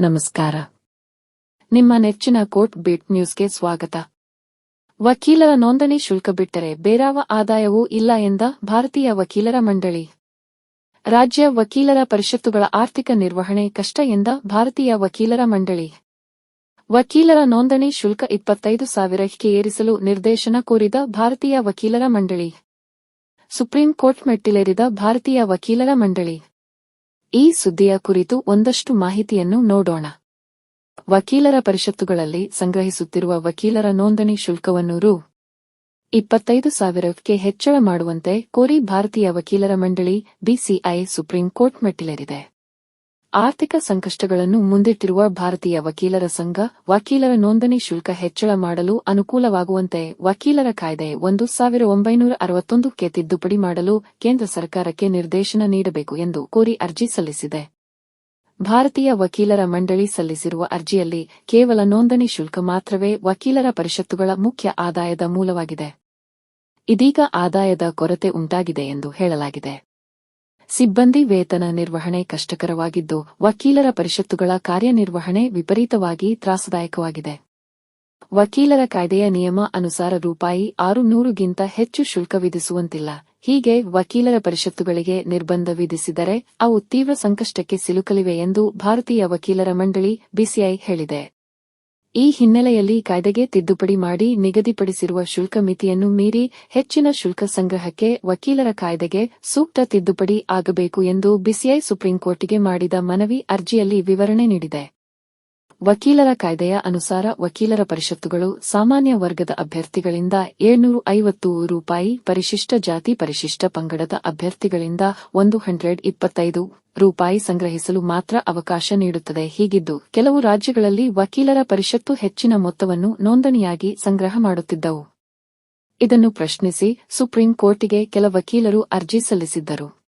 ನಮಸ್ಕಾರ. ನಿಮ್ಮ ನೆಚ್ಚಿನ ಕೋರ್ಟ್ ಬೀಟ್ ನ್ಯೂಸ್ಗೆ ಸ್ವಾಗತ. ವಕೀಲರ ನೋಂದಣಿ ಶುಲ್ಕ ಬಿಟ್ಟರೆ ಬೇರಾವ ಆದಾಯವೂ ಇಲ್ಲ ಎಂದ ಭಾರತೀಯ ವಕೀಲರ ಮಂಡಳಿ. ರಾಜ್ಯ ವಕೀಲರ ಪರಿಷತ್ತುಗಳ ಆರ್ಥಿಕ ನಿರ್ವಹಣೆ ಕಷ್ಟ ಎಂದ ಭಾರತೀಯ ವಕೀಲರ ಮಂಡಳಿ. ವಕೀಲರ ನೋಂದಣಿ ಶುಲ್ಕ ಇಪ್ಪತ್ತೈದು ಸಾವಿರಕ್ಕೆ ಏರಿಸಲು ನಿರ್ದೇಶನ ಕೋರಿದ ಭಾರತೀಯ ವಕೀಲರ ಮಂಡಳಿ. ಸುಪ್ರೀಂ ಕೋರ್ಟ್ ಮೆಟ್ಟಿಲೇರಿದ ಭಾರತೀಯ ವಕೀಲರ ಮಂಡಳಿ. ಈ ಸುದ್ದಿಯ ಕುರಿತು ಒಂದಷ್ಟು ಮಾಹಿತಿಯನ್ನು ನೋಡೋಣ. ವಕೀಲರ ಪರಿಷತ್ತುಗಳಲ್ಲಿ ಸಂಗ್ರಹಿಸುತ್ತಿರುವ ವಕೀಲರ ನೋಂದಣಿ ಶುಲ್ಕವನ್ನು ರು. ಇಪ್ಪತ್ತೈದು ಸಾವಿರಕ್ಕೆ ಹೆಚ್ಚಳ ಮಾಡುವಂತೆ ಕೋರಿ ಭಾರತೀಯ ವಕೀಲರ ಮಂಡಳಿ ಬಿಸಿಐ ಸುಪ್ರೀಂ ಕೋರ್ಟ್ ಮೆಟ್ಟಿಲೇರಿದೆ. ಆರ್ಥಿಕ ಸಂಕಷ್ಟಗಳನ್ನು ಮುಂದಿಟ್ಟಿರುವ ಭಾರತೀಯ ವಕೀಲರ ಸಂಘ, ವಕೀಲರ ನೋಂದಣಿ ಶುಲ್ಕ ಹೆಚ್ಚಳ ಮಾಡಲು ಅನುಕೂಲವಾಗುವಂತೆ ವಕೀಲರ ಕಾಯ್ದೆ ಒಂದು ಸಾವಿರ ಒಂಬೈನೂರ ಅರವತ್ತೊಂದಕ್ಕೆ ತಿದ್ದುಪಡಿ ಮಾಡಲು ಕೇಂದ್ರ ಸರ್ಕಾರಕ್ಕೆ ನಿರ್ದೇಶನ ನೀಡಬೇಕು ಎಂದು ಕೋರಿ ಅರ್ಜಿ ಸಲ್ಲಿಸಿದೆ. ಭಾರತೀಯ ವಕೀಲರ ಮಂಡಳಿ ಸಲ್ಲಿಸಿರುವ ಅರ್ಜಿಯಲ್ಲಿ ಕೇವಲ ನೋಂದಣಿ ಶುಲ್ಕ ಮಾತ್ರವೇ ವಕೀಲರ ಪರಿಷತ್ತುಗಳ ಮುಖ್ಯ ಆದಾಯದ ಮೂಲವಾಗಿದೆ. ಇದೀಗ ಆದಾಯದ ಕೊರತೆ ಉಂಟಾಗಿದೆ ಎಂದು ಹೇಳಲಾಗಿದೆ. ಸಿಬ್ಬಂದಿ ವೇತನ ನಿರ್ವಹಣೆ ಕಷ್ಟಕರವಾಗಿದ್ದು ವಕೀಲರ ಪರಿಷತ್ತುಗಳ ಕಾರ್ಯನಿರ್ವಹಣೆ ವಿಪರೀತವಾಗಿ ತ್ರಾಸದಾಯಕವಾಗಿದೆ. ವಕೀಲರ ಕಾಯ್ದೆಯ ನಿಯಮ ಅನುಸಾರ ರೂಪಾಯಿ ಆರು ನೂರುಗಿಂತ ಹೆಚ್ಚು ಶುಲ್ಕ ವಿಧಿಸುವಂತಿಲ್ಲ. ಹೀಗೆ ವಕೀಲರ ಪರಿಷತ್ತುಗಳಿಗೆ ನಿರ್ಬಂಧ ವಿಧಿಸಿದರೆ ಅವು ತೀವ್ರ ಸಂಕಷ್ಟಕ್ಕೆ ಸಿಲುಕಲಿವೆ ಎಂದು ಭಾರತೀಯ ವಕೀಲರ ಮಂಡಳಿ ಬಿಸಿಐ ಹೇಳಿದೆ. ಈ ಹಿನ್ನೆಲೆಯಲ್ಲಿ ಕಾಯ್ದೆಗೆ ತಿದ್ದುಪಡಿ ಮಾಡಿ ನಿಗದಿಪಡಿಸಿರುವ ಶುಲ್ಕ ಮಿತಿಯನ್ನು ಮೀರಿ ಹೆಚ್ಚಿನ ಶುಲ್ಕ ಸಂಗ್ರಹಕ್ಕೆ ವಕೀಲರ ಕಾಯ್ದೆಗೆ ಸೂಕ್ತ ತಿದ್ದುಪಡಿ ಆಗಬೇಕು ಎಂದು ಬಿಸಿಐ ಸುಪ್ರೀಂಕೋರ್ಟಿಗೆ ಮಾಡಿದ ಮನವಿ ಅರ್ಜಿಯಲ್ಲಿ ವಿವರಣೆ ನೀಡಿದೆ. ವಕೀಲರ ಕಾಯ್ದೆಯ ಅನುಸಾರ ವಕೀಲರ ಪರಿಷತ್ತುಗಳು ಸಾಮಾನ್ಯ ವರ್ಗದ ಅಭ್ಯರ್ಥಿಗಳಿಂದ ಏಳ್ನೂರು ಐವತ್ತು ರೂಪಾಯಿ ಪರಿಶಿಷ್ಟ ಜಾತಿ ಪರಿಶಿಷ್ಟ ಪಂಗಡದ ಅಭ್ಯರ್ಥಿಗಳಿಂದ ಒಂದು ಹಂಡ್ರೆಡ್ ಇಪ್ಪತ್ತೈದು ರೂಪಾಯಿ ಸಂಗ್ರಹಿಸಲು ಮಾತ್ರ ಅವಕಾಶ ನೀಡುತ್ತದೆ. ಹೀಗಿದ್ದು, ಕೆಲವು ರಾಜ್ಯಗಳಲ್ಲಿ ವಕೀಲರ ಪರಿಷತ್ತು ಹೆಚ್ಚಿನ ಮೊತ್ತವನ್ನು ನೋಂದಣಿಯಾಗಿ ಸಂಗ್ರಹ ಮಾಡುತ್ತಿದ್ದವು. ಇದನ್ನು ಪ್ರಶ್ನಿಸಿ ಸುಪ್ರೀಂ ಕೋರ್ಟಿಗೆ ಕೆಲ ವಕೀಲರು ಅರ್ಜಿ ಸಲ್ಲಿಸಿದ್ದರು.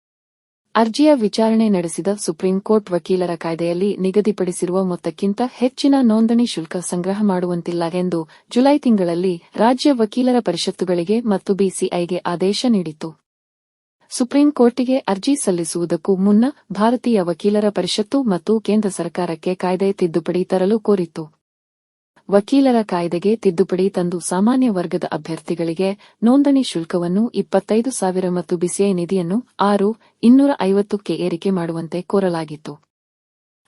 ಅರ್ಜಿಯ ವಿಚಾರಣೆ ನಡೆಸಿದ ಸುಪ್ರೀಂ ಕೋರ್ಟ್ ವಕೀಲರ ಕಾಯ್ದೆಯಲ್ಲಿ ನಿಗದಿಪಡಿಸಿರುವ ಮೊತ್ತಕ್ಕಿಂತ ಹೆಚ್ಚಿನ ನೋಂದಣಿ ಶುಲ್ಕ ಸಂಗ್ರಹ ಮಾಡುವಂತಿಲ್ಲ ಎಂದು ಜುಲೈ ತಿಂಗಳಲ್ಲಿ ರಾಜ್ಯ ವಕೀಲರ ಪರಿಷತ್ತುಗಳಿಗೆ ಮತ್ತು ಬಿಸಿಐಗೆ ಆದೇಶ ನೀಡಿತು ಸುಪ್ರೀಂ ಕೋರ್ಟಿಗೆ ಅರ್ಜಿ ಸಲ್ಲಿಸುವುದಕ್ಕೂ ಮುನ್ನ ಭಾರತೀಯ ವಕೀಲರ ಪರಿಷತ್ತು ಮತ್ತು ಕೇಂದ್ರ ಸರ್ಕಾರಕ್ಕೆ ಕಾಯ್ದೆ ತಿದ್ದುಪಡಿ ತರಲು ಕೋರಿತ್ತು. ವಕೀಲರ ಕಾಯ್ದೆಗೆ ತಿದ್ದುಪಡಿ ತಂದು ಸಾಮಾನ್ಯ ವರ್ಗದ ಅಭ್ಯರ್ಥಿಗಳಿಗೆ ನೋಂದಣಿ ಶುಲ್ಕವನ್ನು ಇಪ್ಪತ್ತೈದು ಸಾವಿರ ಮತ್ತು ಬಿಸಿಐ ನಿಧಿಯನ್ನು ಆರು ಇನ್ನೂರ ಐವತ್ತಕ್ಕೆ ಏರಿಕೆ ಮಾಡುವಂತೆ ಕೋರಲಾಗಿತ್ತು.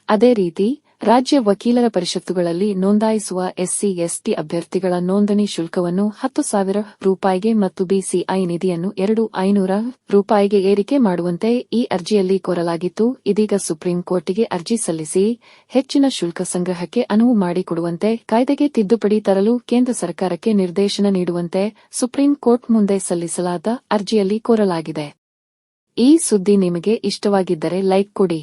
ಅದೇ ರೀತಿ ರಾಜ್ಯ ವಕೀಲರ ಪರಿಷತ್ತುಗಳಲ್ಲಿ ನೋಂದಾಯಿಸುವ ಎಸ್ಸಿ, ಎಸ್ಟಿ ಅಭ್ಯರ್ಥಿಗಳ ನೋಂದಣಿ ಶುಲ್ಕವನ್ನು ಹತ್ತು ಸಾವಿರ ರೂಪಾಯಿಗೆ ಮತ್ತು ಬಿಸಿಐ ನಿಧಿಯನ್ನು ಎರಡು ಐನೂರ ರೂಪಾಯಿಗೆ ಏರಿಕೆ ಮಾಡುವಂತೆ ಈ ಅರ್ಜಿಯಲ್ಲಿ ಕೋರಲಾಗಿತ್ತು. ಇದೀಗ ಸುಪ್ರೀಂ ಕೋರ್ಟಿಗೆ ಅರ್ಜಿ ಸಲ್ಲಿಸಿ ಹೆಚ್ಚಿನ ಶುಲ್ಕ ಸಂಗ್ರಹಕ್ಕೆ ಅನುವು ಮಾಡಿಕೊಡುವಂತೆ ಕಾಯ್ದೆಗೆ ತಿದ್ದುಪಡಿ ತರಲು ಕೇಂದ್ರ ಸರ್ಕಾರಕ್ಕೆ ನಿರ್ದೇಶನ ನೀಡುವಂತೆ ಸುಪ್ರೀಂ ಕೋರ್ಟ್ ಮುಂದೆ ಸಲ್ಲಿಸಲಾದ ಅರ್ಜಿಯಲ್ಲಿ ಕೋರಲಾಗಿದೆ. ಈ ಸುದ್ದಿ ನಿಮಗೆ ಇಷ್ಟವಾಗಿದ್ದರೆ ಲೈಕ್ ಕೊಡಿ.